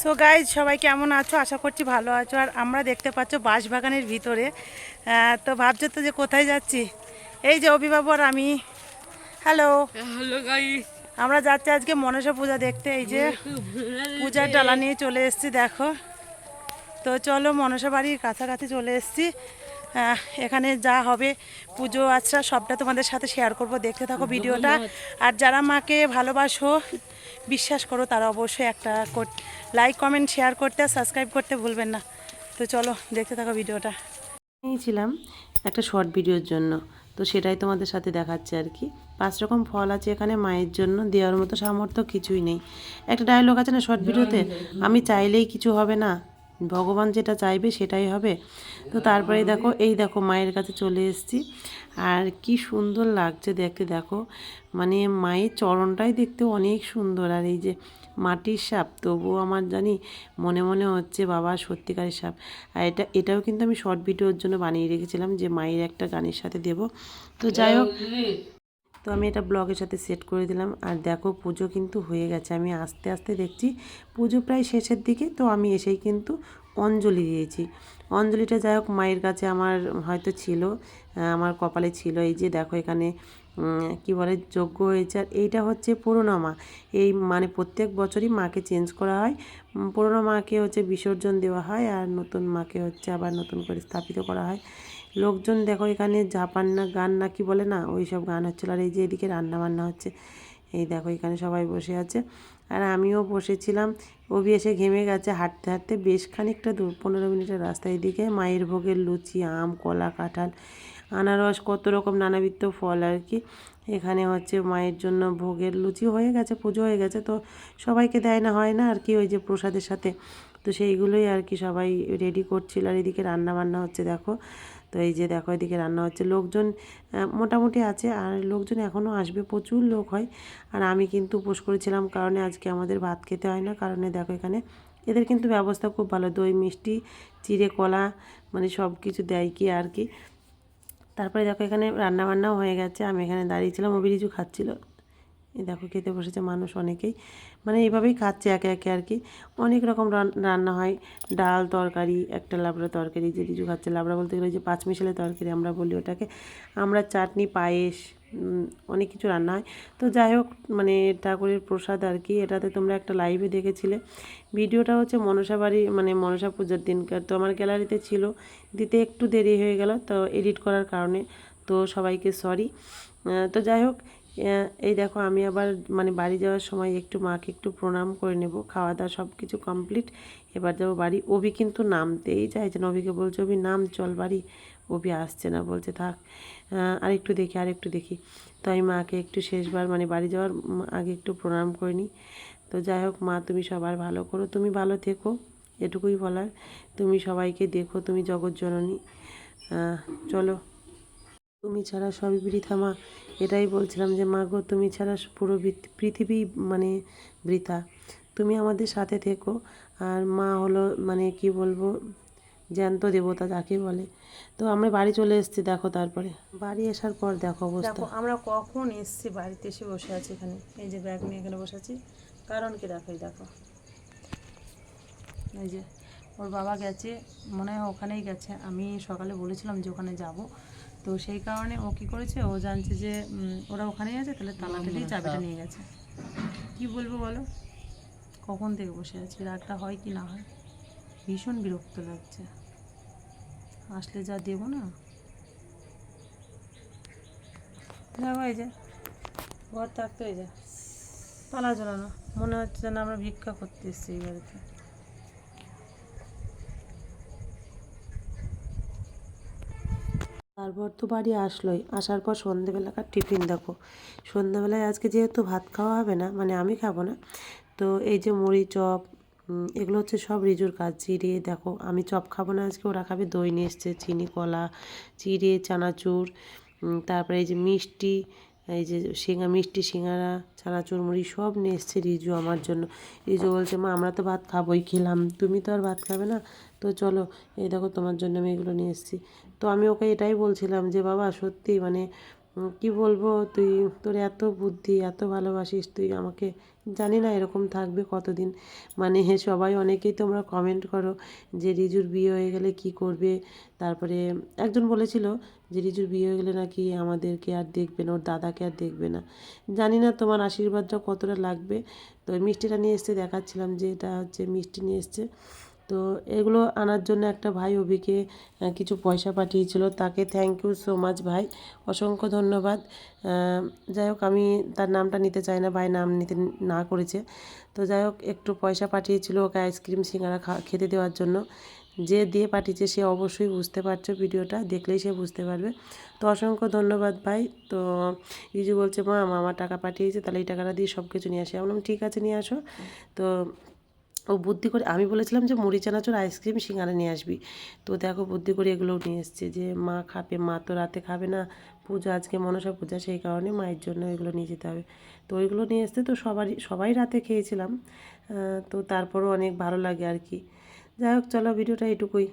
So guys সবাই কেমন আছো? আশা করছি ভালো আছো। আর আমরা দেখতে পাচ্ছ বাঁশবাগানের ভিতরে। তো ভাবছ তো যে কোথায় যাচ্ছি? এই যে অভিভাবক আর আমি। হ্যালো হ্যালো গাই আমরা যাচ্ছি আজকে মনসা পূজা দেখতে। এই যে। পূজার ডালা নিয়ে চলে এসছি দেখো। তো চলো মনসা বাড়ির কাছাকাছি চলে এসেছি। এখানে যা হবে পুজো আচ্ছা সবটা তোমাদের সাথে শেয়ার করব। দেখতে থাকো ভিডিওটা। আর যারা মাকে ভালোবাসো বিশ্বাস করো তারা অবশ্যই একটা লাইক কমেন্ট শেয়ার করতে আর সাবস্ক্রাইব করতে ভুলবেন না। তো চলো দেখতে থাকো ভিডিওটা। নিয়েছিলাম একটা শর্ট ভিডিওর জন্য। তো সেটাই তোমাদের সাথে দেখাচ্ছে আর কি। পাঁচ রকম ফল আছে এখানে মায়ের জন্য। দেওয়ার মতো সামর্থ্য কিছুই নেই। একটা ডায়লগ আছে না শর্ট ভিডিওতে আমি চাইলেই কিছু হবে না। ভগবান যেটা চাইবে সেটাই হবে। তো তারপরে দেখো, এই দেখো মায়ের কাছে চলে এসেছি। আর কি সুন্দর লাগছে দেখতে, দেখো। মানে মায়ের চরণটাই দেখতে অনেক সুন্দর। আর এই যে মাটির সাপ, তবুও আমার জানি মনে মনে হচ্ছে বাবা সত্যিকারের সাপ। আর এটা, এটাও কিন্তু আমি শর্ট ভিডিওর জন্য বানিয়ে রেখেছিলাম যে মায়ের একটা গানের সাথে দেব। তো যাই হোক তো আমি এটা ব্লগের সাথে সেট করে দিলাম। আর দেখো পুজো কিন্তু হয়ে গেছে। আমি আস্তে আস্তে দেখছি পুজো প্রায় শেষের দিকে, তো আমি এসেই কিন্তু অঞ্জলি দিয়েছি। অঞ্জলিটা যাই হোক, মায়ের কাছে আমার হয়তো ছিল আমার কপালে ছিল। এই যে দেখো এখানে কি বলে যোগ্য হয়েছে। আর এইটা হচ্ছে পুরোনো মা এই মানে প্রত্যেক বছরই মাকে চেঞ্জ করা হয়। পুরোনো মাকে হচ্ছে বিসর্জন দেওয়া হয়। আর নতুন মাকে হচ্ছে আবার নতুন করে স্থাপিত করা হয়। লোকজন দেখো এখানে জাপান না গান না কি বলে না ওই সব গান হচ্ছিল আর এই যে এদিকে রান্না বান্না হচ্ছে, এই দেখো এখানে সবাই বসে আছে। আর আমিও বসেছিলাম, অভি এসে ঘেমে গেছে, হাঁটতে হাঁটতে বেশ খানিকটা দূর, পনেরো মিনিটের রাস্তা এদিকে। মায়ের ভোগের লুচি, আম, কলা, কাঁঠাল, আনারস, কত রকম নানাবিধ ফল আর কি। এখানে হচ্ছে মায়ের জন্য ভোগের লুচি হয়ে গেছে, পুজো হয়ে গেছে, তো সবাইকে দেয় না, হয় না। আর কি ওই যে প্রসাদের সাথে তো সেইগুলোই আর কি সবাই রেডি করছিল। আর এদিকে রান্না বান্না হচ্ছে দেখো। তো এই যে দেখো এদিকে রান্না হচ্ছে। লোকজন মোটামুটি আছে। আর লোকজন এখনও আসবে, প্রচুর লোক হয়। আর আমি কিন্তু উপোস করেছিলাম কারণে আজকে আমাদের ভাত খেতে হয় না। কারণে দেখো এখানে এদের কিন্তু ব্যবস্থা খুব ভালো। দই, মিষ্টি, চিড়ে, কলা মানে সব কিছু দেয় কি আর কি। তারপরে দেখো এখানে রান্নাবান্নাও হয়ে গেছে। আমি এখানে দাঁড়িয়েছিলাম অভিরিজু খাচ্ছিল। এই দেখো খেতে বসেছে মানুষ অনেকেই। মানে এইভাবেই খাচ্ছে একে একে আর কি। অনেক রকম রান- রান্না হয়। ডাল তরকারি, একটা লাবড়া তরকারি, যে রিজু খাচ্ছে। লাবড়া বলতে গেলে যে পাঁচ মিশালে তরকারি আমরা বলি ওটাকে। আমরা চাটনি, পায়েস অনেক কিছু রান্না হয়। তো যাই হোক মানে ঠাকুরের প্রসাদ আর কি। এটাতে তোমরা একটা লাইভে দেখেছিলে। ভিডিওটা হচ্ছে মনসা বাড়ি মানে মনসা পুজোর দিনকার। তো আমার গ্যালারিতে ছিল। দিতে একটু দেরি হয়ে গেল, তো এডিট করার কারণে। তো সবাইকে সরি তো যাই হোক এই দেখো আমি আবার মানে বাড়ি যাওয়ার সময় একটু মাকে একটু প্রণাম করে নেব। খাওয়া দাওয়া সব কিছু কমপ্লিট এবার যাব বাড়ি। অভি কিন্তু নামতেই চাইছে না। অভিকে বলছে, অভি, নাম, চল বাড়ি। অভি আসছে না। বলছে, থাক। আর একটু দেখি আর একটু দেখি। তো আমি মাকে একটু শেষবার মানে বাড়ি যাওয়ার আগে একটু প্রণাম করে নিই। তো যাই হোক, মা, তুমি সবার ভালো করো। তুমি ভালো থেকো, এটুকুই বলার। তুমি সবাইকে দেখো, তুমি জগৎ জননী। চলো। তুমি ছাড়া সবই বৃথা, মা। এটাই বলছিলাম যে, মা গো, তুমি ছাড়া পুরো পৃথিবী মানে বৃথা। তুমি আমাদের সাথে থেকো। আর মা হলো মানে কি বলব, জ্যান্ত দেবতা যাকে বলে। তো আমরা বাড়ি চলে এসেছি, দেখো তারপরে। বাড়ি আসার পর দেখো অবস্থা। আমরা কখন এসছি বাড়িতে এসে বসে আছি এখানে। এই যে ব্যাগ নিয়ে এখানে বসে আছি। কারণ কি দেখো এই দেখো। এই যে, ওর বাবা গেছে, মনে হয় ওখানেই গেছে। আমি সকালে বলেছিলাম যে ওখানে যাব। তো সেই কারণে ও কি করেছে? ও জানছে যে ওরা ওখানেই আছে তাহলে তালা দিলেই চাবিটা নিয়ে গেছে। কি বলব বলো? কখন থেকে বসে আছি? রাগটা হয় কি না হয়? ভীষণ বিরক্ত লাগছে। আসলে যা দেবো না? দেখো এই যে। ঘর থাকতো এই যে। তালা ঝোলানো মনে হচ্ছে যেন আমরা ভিক্ষা করতে এসেছি এই বাড়িতে। তারপর তো বাড়ি আসলোই। আসার পর সন্ধেবেলাকার টিফিন দেখো। সন্ধেবেলায় আজকে যেহেতু ভাত খাওয়া হবে না মানে আমি খাব না, তো এই যে মুড়ি, চপ এগুলো হচ্ছে সব রিজুর কাজ। চিড়ে দেখো, আমি চপ খাব না আজকে, ওরা খাবে দই নিয়ে এসছে, চিনি, কলা, চিড়ে, চানাচুর তারপরে এই যে মিষ্টি এই যে সিঙ্গা, মিষ্টি সিঙ্গারা চানাচুর চুরমুড়ি সব নিয়ে এসছে রিজু আমার জন্য। রিজু বলছে, মা, আমরা তো ভাত খাবোই, খেলাম। তুমি তো আর ভাত খাবে না? তো চলো, এই দেখো তোমার জন্য আমি এগুলো নিয়ে এসেছি। তো আমি ওকে এটাই বলছিলাম যে, বাবা, সত্যি মানে কি বলব? তুই তোর এত বুদ্ধি, এত ভালোবাসিস, তুই আমাকে জানি না এরকম থাকবে কতদিন। মানে সবাই অনেকেই তোমরা কমেন্ট করো যে রিজুর বিয়ে হয়ে গেলে কি করবে? তারপরে একজন বলেছিল যে রিজুর বিয়ে হয়ে গেলে নাকি আমাদেরকে আর দেখবে না, ওর দাদাকে আর দেখবে না। জানি না তোমার আশীর্বাদটা কতটা লাগবে। তো মিষ্টিটা নিয়ে এসছে দেখাচ্ছিলাম যে এটা হচ্ছে মিষ্টি নিয়ে এসছে। তো এগুলো আনার জন্য একটা ভাই অভিকে কিছু পয়সা পাঠিয়েছিল। তাকে থ্যাংক ইউ সো মাচ ভাই। অসংখ্য ধন্যবাদ। যাই হোক, আমি তার নামটা নিতে চাই না, ভাই নাম নিতে না করেছে। তো যাই হোক, একটু পয়সা পাঠিয়েছিল ওকে আইসক্রিম সিঙ্গারা খেতে দেওয়ার জন্য। যে দিয়ে পাঠিয়েছে সে অবশ্যই বুঝতে পারছ ভিডিওটা, দেখলেই সে বুঝতে পারবে। তো অসংখ্য ধন্যবাদ ভাই। তো রিজু বলছে, মা আমার টাকা পাঠিয়েছে, তাহলে এই টাকাটা দিয়ে সব কিছু নিয়ে আসে। আমি ঠিক আছে, নিয়ে আসো। তো ও বুদ্ধি করে, আমি বলেছিলাম যে মুড়ি চানাচুর আইসক্রিম সিঙ্গারা নিয়ে আসবি। তো দেখো বুদ্ধি করে এগুলোও নিয়ে এসছে যে মা খাবে, মা তো রাতে খাবে না, পূজা আজকে মনসা পূজা, সেই কারণে মায়ের জন্য এগুলো নিয়ে যেতে হবে। তো ওইগুলো নিয়ে এসতে তো সবারই, সবাই রাতে খেয়েছিলাম। তো তারপরও অনেক ভালো লাগে আর কি। যাই হোক, চলো ভিডিওটা এটুকুই।